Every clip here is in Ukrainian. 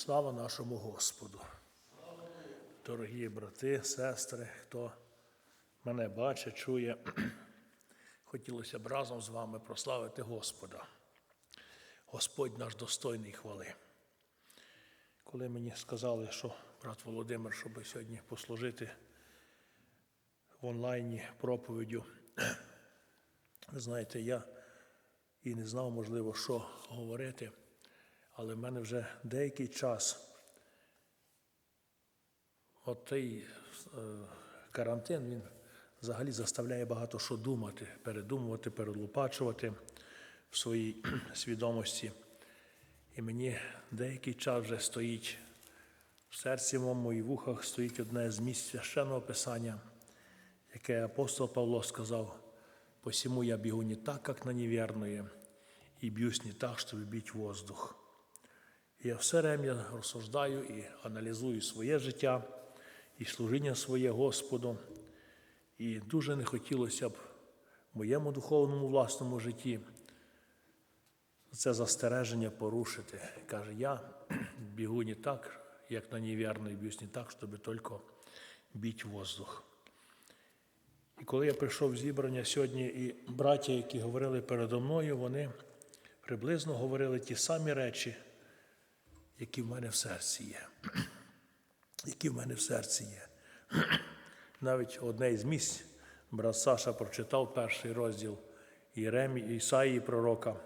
Слава нашому Господу. Дорогі брати, сестри, хто мене бачить, чує, хотілося б разом з вами прославити Господа. Господь наш достойний хвали. Коли мені сказали, що брат Володимир, щоб сьогодні послужити в онлайні проповіддю, знаєте, я і не знав, можливо, що говорити, але в мене вже деякий час от той е, карантин він взагалі заставляє багато що думати, передумувати, перелупачувати в своїй свідомості. І мені деякий час вже стоїть в серці моєму і в ухах стоїть одне з місць священного писання, яке апостол Павло сказав, посему я бегу не так, как на неверное, и бьюсь не так, чтобы бить воздух. Я все время розсуждаю і аналізую своє життя і служіння своє Господу. І дуже не хотілося б в моєму духовному власному житті це застереження порушити. Каже, я бігу не так, як на невірний, б'юсь не так, щоб тільки бити воздух. І коли я прийшов в зібрання сьогодні, і браття, які говорили передо мною, вони приблизно говорили ті самі речі, які в мене в серці є. Які в мене в серці є. Навіть одне із місць брат Саша прочитав перший розділ Єремі, Ісаїї пророка.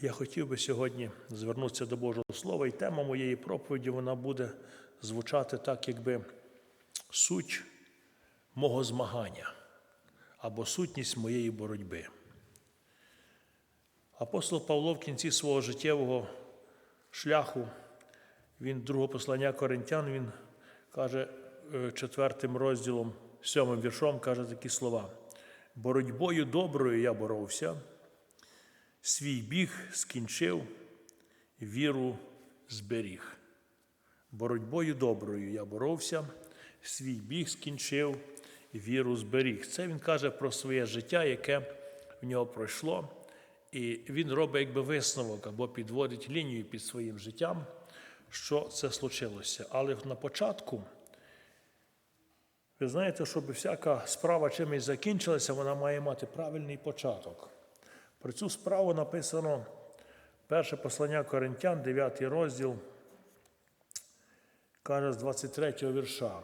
Я хотів би сьогодні звернутися до Божого Слова, і тема моєї проповіді вона буде звучати так, якби суть мого змагання або сутність моєї боротьби. Апостол Павло в кінці свого життєвого шляху, він другого послання Коринтян, він каже е, четвертим розділом, сьомим віршом, каже такі слова: боротьбою доброю я боровся, свій біг скінчив, віру зберіг. Боротьбою доброю я боровся, свій біг скінчив, віру зберіг. Це він каже про своє життя, яке в нього пройшло. І він робить якби висновок або підводить лінію під своїм життям, що це случилося. Але на початку, ви знаєте, щоб всяка справа чимось закінчилася, вона має мати правильний початок. Про цю справу написано перше послання Коринтян, 9 розділ, каже з 23 вірша.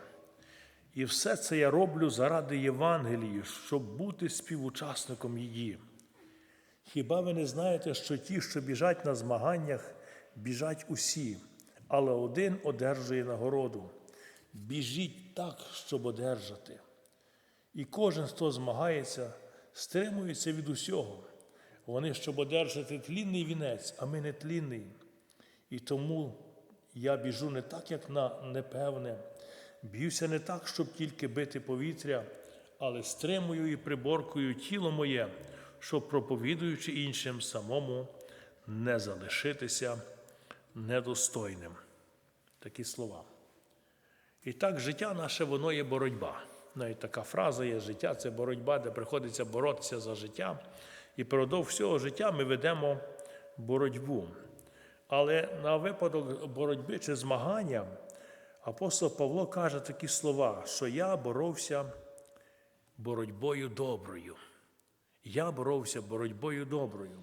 І все це я роблю заради Євангелії, щоб бути співучасником її. Хіба ви не знаєте, що ті, що біжать на змаганнях, біжать усі, але один одержує нагороду. Біжіть так, щоб одержати. І кожен, хто змагається, стримується від усього. Вони, щоб одержати тлінний вінець, а ми не тлінний. І тому я біжу не так, як на непевне, б'юся не так, щоб тільки бити повітря, але стримую і приборкую тіло моє щоб, проповідуючи іншим, самому не залишитися недостойним. Такі слова. І так, життя наше, воно є боротьба. Навіть така фраза є життя це боротьба, де приходиться боротися за життя. І продовж всього життя ми ведемо боротьбу. Але на випадок боротьби чи змагання апостол Павло каже такі слова, що я боровся боротьбою доброю. Я боровся боротьбою доброю.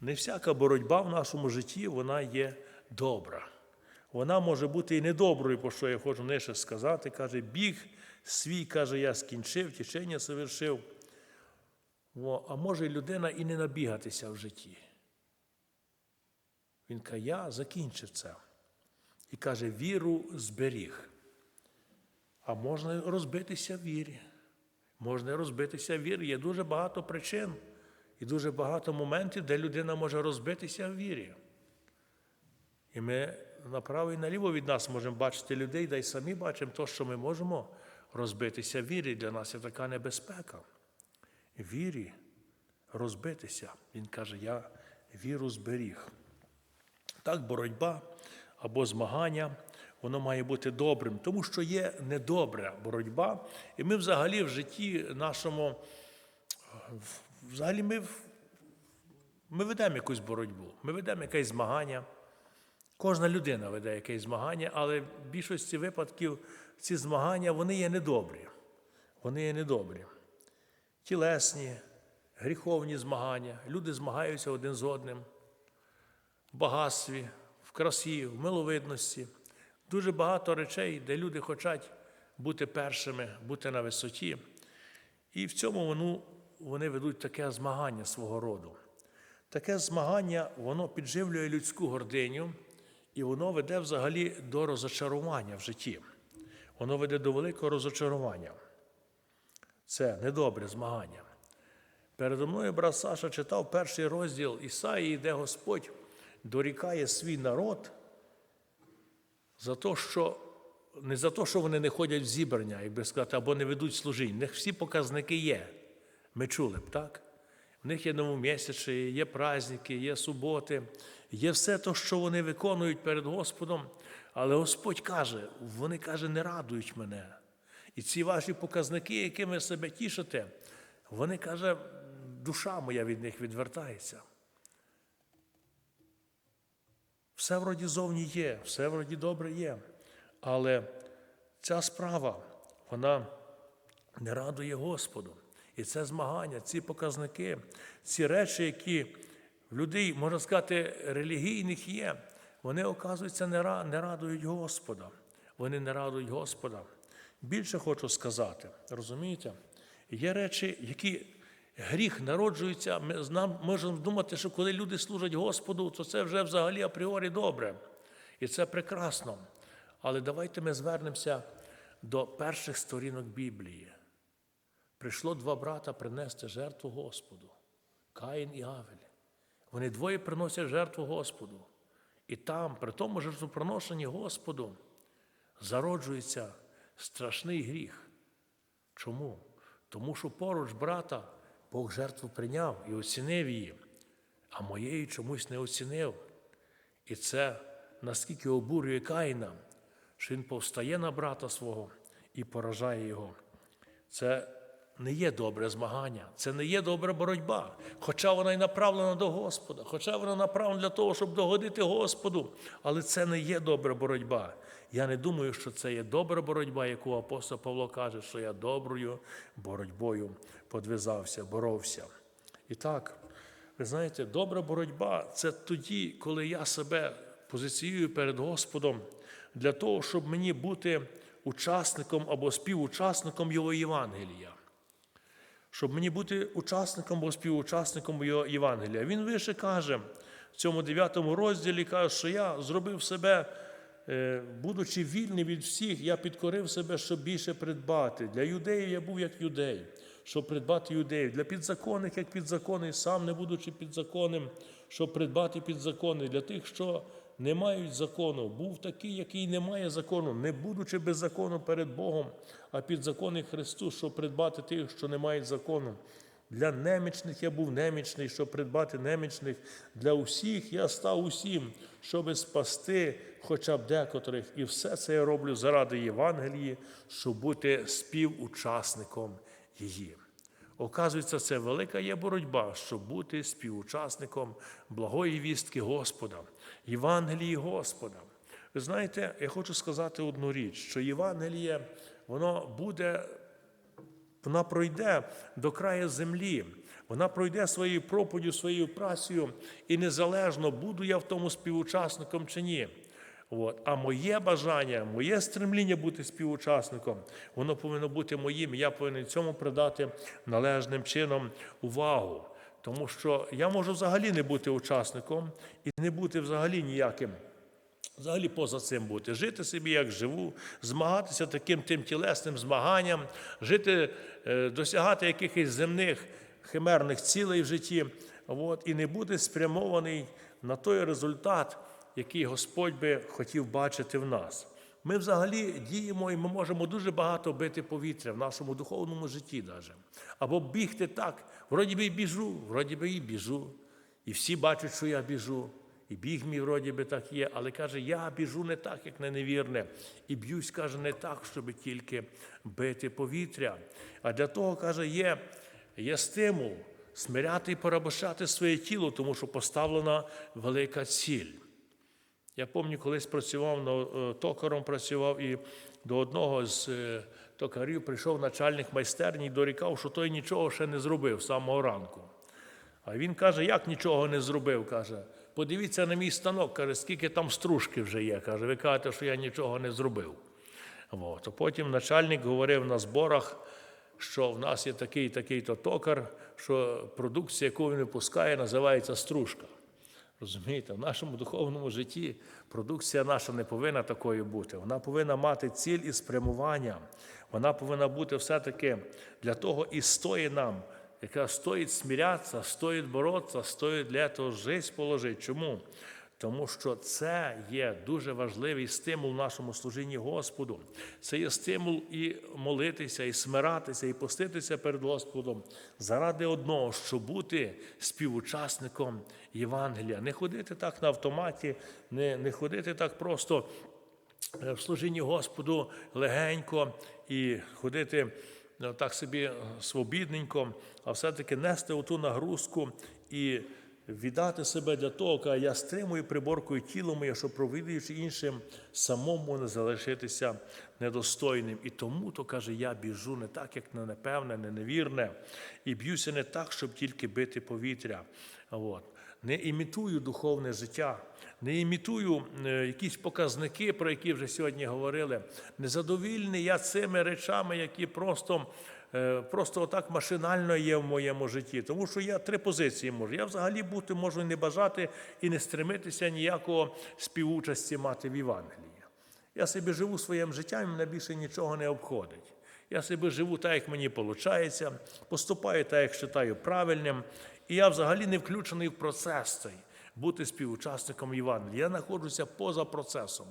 Не всяка боротьба в нашому житті вона є добра. Вона може бути і недоброю, про що я хочу нижче сказати. Каже, біг свій, каже, я скінчив, течення совершив. О, а може людина і не набігатися в житті. Він каже, я закінчив це. І каже, віру зберіг. А можна розбитися в вірі. Можна розбитися в вірі. Є дуже багато причин і дуже багато моментів, де людина може розбитися в вірі. І ми направо і наліво від нас можемо бачити людей, да й самі бачимо те, що ми можемо розбитися в вірі. Для нас є така небезпека. Вірі розбитися. Він каже, я віру зберіг. Так, боротьба або змагання воно має бути добрим, тому що є недобра боротьба. І ми взагалі в житті нашому, взагалі ми Ми ведемо якусь боротьбу, ми ведемо якесь змагання. Кожна людина веде якесь змагання, але в більшості випадків ці змагання вони є недобрі. Вони є недобрі. Тілесні, гріховні змагання. Люди змагаються один з одним в багатстві, в красі, в миловидності. Дуже багато речей, де люди хочуть бути першими, бути на висоті. І в цьому воно, вони ведуть таке змагання свого роду. Таке змагання воно підживлює людську гординю, і воно веде взагалі до розочарування в житті. Воно веде до великого розочарування. Це недобре змагання. Передо мною брат Саша читав перший розділ Ісаїї, де Господь дорікає свій народ за те, що не за те, що вони не ходять в зібрання, як би сказати, або не ведуть служінь. В них всі показники є. Ми чули б, так? В них є новомісячі, є праздники, є суботи, є все те, що вони виконують перед Господом. Але Господь каже, вони каже, не радують мене. І ці ваші показники, якими себе тішите, вони каже, душа моя від них відвертається. Все вроді зовні є, все вроді добре є. Але ця справа, вона не радує Господу. І це змагання, ці показники, ці речі, які в людей, можна сказати, релігійних є, вони, оказується, не радують Господа. Вони не радують Господа. Більше хочу сказати, розумієте? Є речі, які гріх народжується. Ми можемо думати, що коли люди служать Господу, то це вже взагалі апріорі добре. І це прекрасно. Але давайте ми звернемося до перших сторінок Біблії. Прийшло два брата принести жертву Господу Каїн і Авель. Вони двоє приносять жертву Господу. І там, при тому жертвоприношенні Господу, зароджується страшний гріх. Чому? Тому що поруч брата Бог жертву прийняв і оцінив її, а моєї чомусь не оцінив. І це наскільки обурює Каїна, що він повстає на брата свого і поражає його. Це не є добре змагання, це не є добра боротьба. Хоча вона й направлена до Господа, хоча вона направлена для того, щоб догодити Господу, але це не є добра боротьба. Я не думаю, що це є добра боротьба, яку апостол Павло каже, що я доброю боротьбою подвизався, боровся. І так, ви знаєте, добра боротьба це тоді, коли я себе позиціюю перед Господом для того, щоб мені бути учасником або співучасником Його Євангелія. Щоб мені бути учасником або співучасником Його Євангелія. Він вище каже в цьому 9 розділі, каже, що я зробив себе, е, будучи вільний від всіх, я підкорив себе, щоб більше придбати. Для юдеїв я був як юдей, щоб придбати юдеїв. Для підзаконних, як підзаконний, сам не будучи підзаконним, щоб придбати підзаконний. Для тих, що не мають закону, був такий, який не має закону, не будучи без закону перед Богом, а підзаконний Христу, щоб придбати тих, що не мають закону. Для немічних я був немічний, щоб придбати немічних. Для усіх я став усім, щоб спасти хоча б декотрих. І все це я роблю заради Євангелії, щоб бути співучасником її. Оказується, це велика є боротьба, щоб бути співучасником благої вістки Господа, Євангелії Господа. Ви знаєте, я хочу сказати одну річ, що Євангеліє, воно буде, вона пройде до краю землі, вона пройде своєю проповіддю, своєю працею, і незалежно, буду я в тому співучасником чи ні. От. А моє бажання, моє стремління бути співучасником, воно повинно бути моїм. Я повинен цьому придати належним чином увагу. Тому що я можу взагалі не бути учасником і не бути взагалі ніяким. Взагалі поза цим бути, жити собі, як живу, змагатися таким тим тілесним змаганням, жити, е, досягати якихось земних химерних цілей в житті, от, і не бути спрямований на той результат, який Господь би хотів бачити в нас. Ми взагалі діємо і ми можемо дуже багато бити повітря в нашому духовному житті, навіть. або бігти так, вроді би і біжу, вроді би і біжу, і всі бачать, що я біжу. І біг мій вроді би так є, але каже, я біжу не так, як на невірне, і б'юсь, каже, не так, щоб тільки бити повітря. А для того, каже, є, є стимул смиряти і порабощати своє тіло, тому що поставлена велика ціль. Я пам'ятаю, колись працював ну, е, токаром, працював і до одного з е, токарів прийшов начальник майстерні і дорікав, що той нічого ще не зробив з самого ранку. А він каже, як нічого не зробив? каже. Подивіться на мій станок, каже, скільки там стружки вже є. Каже, ви кажете, що я нічого не зробив. От. А потім начальник говорив на зборах, що в нас є такий такий-то токар, що продукція, яку він випускає, називається стружка. Розумієте, в нашому духовному житті продукція наша не повинна такою бути. Вона повинна мати ціль і спрямування. Вона повинна бути все-таки для того і стоїть нам, яка стоїть смірятися, стоїть боротися, стоїть для того життя положити. Чому? Тому що це є дуже важливий стимул в нашому служінні Господу. Це є стимул і молитися, і смиратися, і поститися перед Господом заради одного, щоб бути співучасником Євангелія. Не ходити так на автоматі, не, не ходити так просто е, в служінні Господу легенько і ходити ну, так собі е, свобідненько, а все-таки нести оту нагрузку і віддати себе для того, каже, я стримую приборкою тіло моє, щоб провідуючи іншим, самому не залишитися недостойним. І тому то каже, я біжу не так, як на непевне, не невірне, і б'юся не так, щоб тільки бити повітря. От. Не імітую духовне життя, не імітую е, якісь показники, про які вже сьогодні говорили. Незадовільний я цими речами, які просто просто отак машинально є в моєму житті. Тому що я три позиції можу. Я взагалі бути можу не бажати і не стремитися ніякого співучасті мати в Євангелії. Я собі живу своїм життям, і мене більше нічого не обходить. Я собі живу так, як мені виходить, поступаю так, як вважаю правильним. І я взагалі не включений в процес цей бути співучасником Євангелія. Я знаходжуся поза процесом.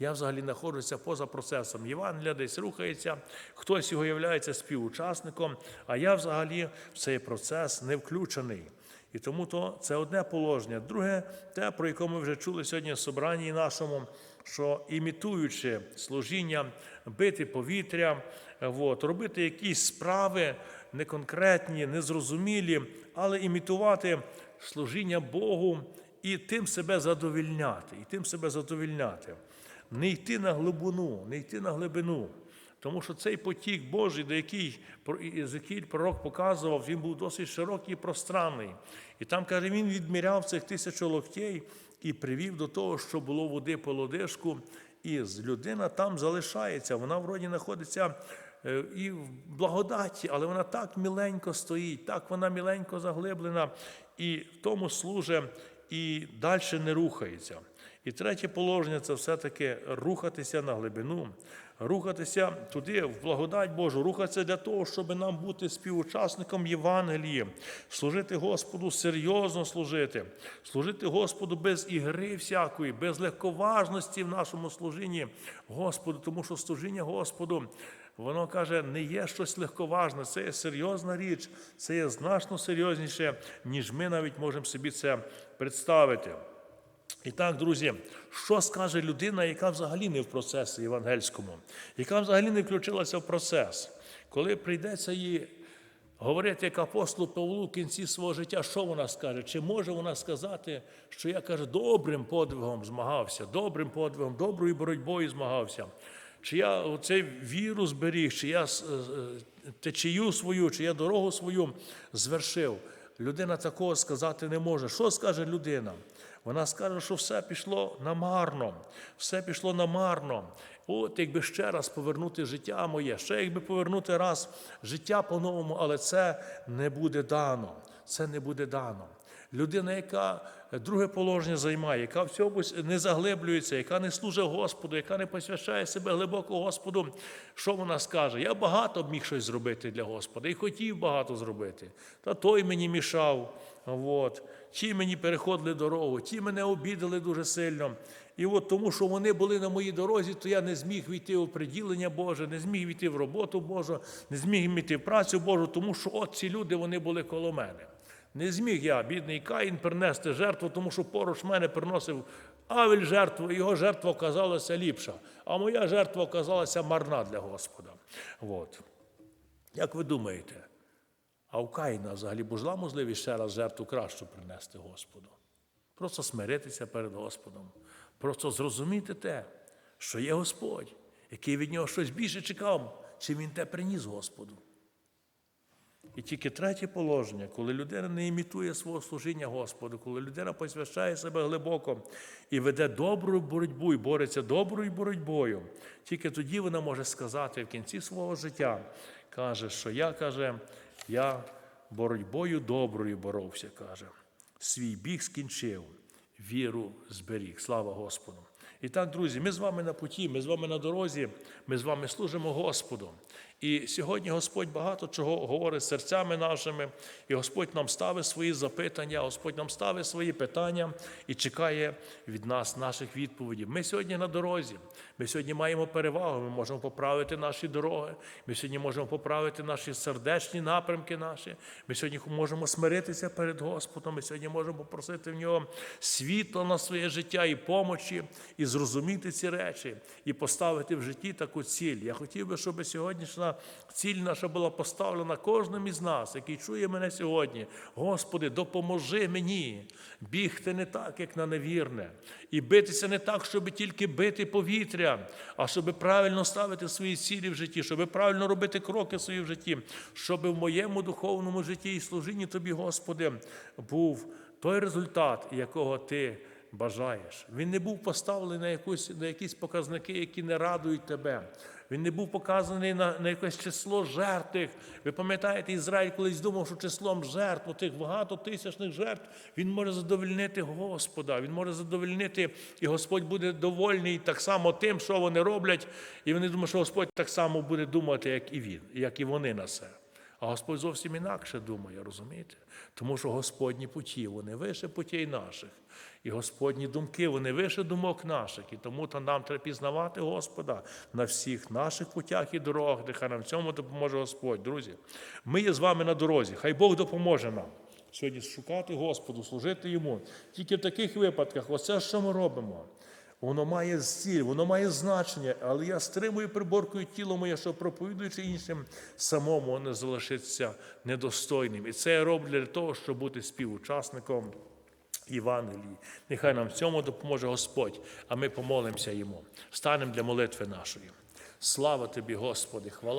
Я взагалі знаходжуся поза процесом. Євангелія десь рухається, хтось його є співучасником, а я взагалі в цей процес не включений. І тому то це одне положення. Друге, те, про яке ми вже чули сьогодні в собранні нашому, що імітуючи служіння, бити повітря, от, робити якісь справи неконкретні, незрозумілі, але імітувати служіння Богу і тим себе задовільняти, і тим себе задовільняти. Не йти на глибину, не йти на глибину. Тому що цей потік Божий, до який Єзекіль пророк показував, він був досить широкий і пространний. І там, каже, він відміряв цих тисячу локтей і привів до того, що було води по лодишку, і людина там залишається. Вона вроді знаходиться е, і в благодаті, але вона так міленько стоїть, так вона міленько заглиблена, і в тому служить, і далі не рухається. І третє положення це все-таки рухатися на глибину, рухатися туди, в благодать Божу, рухатися для того, щоб нам бути співучасником Євангелії, служити Господу серйозно служити, служити Господу без ігри всякої, без легковажності в нашому служінні Господу, тому що служіння Господу. Воно каже, не є щось легковажне, це є серйозна річ, це є значно серйозніше, ніж ми навіть можемо собі це представити. І так, друзі, що скаже людина, яка взагалі не в процесі євангельському, яка взагалі не включилася в процес, коли прийдеться їй говорити як апостолу Павлу в кінці свого життя, що вона скаже? Чи може вона сказати, що я каже, добрим подвигом змагався, добрим подвигом, доброю боротьбою змагався? Чи я оцей віру зберіг, чи я течію свою, чи я дорогу свою звершив? Людина такого сказати не може. Що скаже людина? Вона скаже, що все пішло намарно, все пішло намарно. От якби ще раз повернути життя моє, ще якби повернути раз життя по-новому, але це не буде дано. Це не буде дано. Людина, яка друге положення займає, яка в цьому не заглиблюється, яка не служить Господу, яка не посвящає себе глибоко Господу, що вона скаже? Я багато б міг щось зробити для Господа і хотів багато зробити. Та той мені мішав. От. Ті мені переходили дорогу, ті мене обідали дуже сильно. І от тому, що вони були на моїй дорозі, то я не зміг війти в приділення Боже, не зміг війти в роботу Божу, не зміг війти в працю Божу, тому що от ці люди вони були коло мене. Не зміг я, бідний Каїн, принести жертву, тому що поруч мене приносив Авель жертву, і його жертва оказалася ліпша, а моя жертва оказалася марна для Господа. От. Як ви думаєте, А у Каїна взагалі була можливість ще раз жертву кращу принести Господу. Просто смиритися перед Господом, просто зрозуміти те, що є Господь, який від нього щось більше чекав, чим він те приніс Господу. І тільки третє положення, коли людина не імітує свого служіння Господу, коли людина посвящає себе глибоко і веде добру боротьбу і бореться доброю боротьбою, тільки тоді вона може сказати в кінці свого життя, каже, що я каже, я боротьбою доброю боровся, каже, свій біг скінчив, віру зберіг. Слава Господу! І так, друзі, ми з вами на путі, ми з вами на дорозі, ми з вами служимо Господу. І сьогодні Господь багато чого говорить серцями нашими, і Господь нам ставить свої запитання, Господь нам ставить свої питання і чекає від нас наших відповідей. Ми сьогодні на дорозі. Ми сьогодні маємо перевагу. Ми можемо поправити наші дороги. Ми сьогодні можемо поправити наші сердечні напрямки наші. Ми сьогодні можемо смиритися перед Господом. Ми сьогодні можемо попросити в нього світло на своє життя і помочі, і зрозуміти ці речі, і поставити в житті таку ціль. Я хотів би, щоб сьогоднішня ціль наша була поставлена кожним із нас, який чує мене сьогодні. Господи, допоможи мені бігти не так, як на невірне, і битися не так, щоб тільки бити повітря, а щоб правильно ставити свої цілі в житті, щоб правильно робити кроки свої в житті, щоб в моєму духовному житті і служінні Тобі, Господи, був той результат, якого Ти бажаєш. Він не був поставлений на, якусь, на якісь показники, які не радують тебе. Він не був показаний на, на якесь число жертв. Ви пам'ятаєте, Ізраїль колись думав, що числом жертв, тих багато тисячних жертв, він може задовольнити Господа, він може задовольнити, і Господь буде довольний так само тим, що вони роблять. І вони думають, що Господь так само буде думати, як і він, як і вони на це. А Господь зовсім інакше думає, розумієте? Тому що Господні путі, вони вище путей наших. І Господні думки, вони вище думок наших. І тому то нам треба пізнавати Господа на всіх наших путях і дорогах, нехай нам в цьому допоможе Господь. Друзі, ми є з вами на дорозі. Хай Бог допоможе нам. Сьогодні шукати Господу, служити Йому. Тільки в таких випадках, оце що ми робимо. Воно має ціль, воно має значення, але я стримую приборкою тіло моє, що проповідуючи іншим, самому не залишиться недостойним. І це я роблю для того, щоб бути співучасником Євангелії. Нехай нам в цьому допоможе Господь, а ми помолимося йому. Станемо для молитви нашої. Слава тобі, Господи, хвала.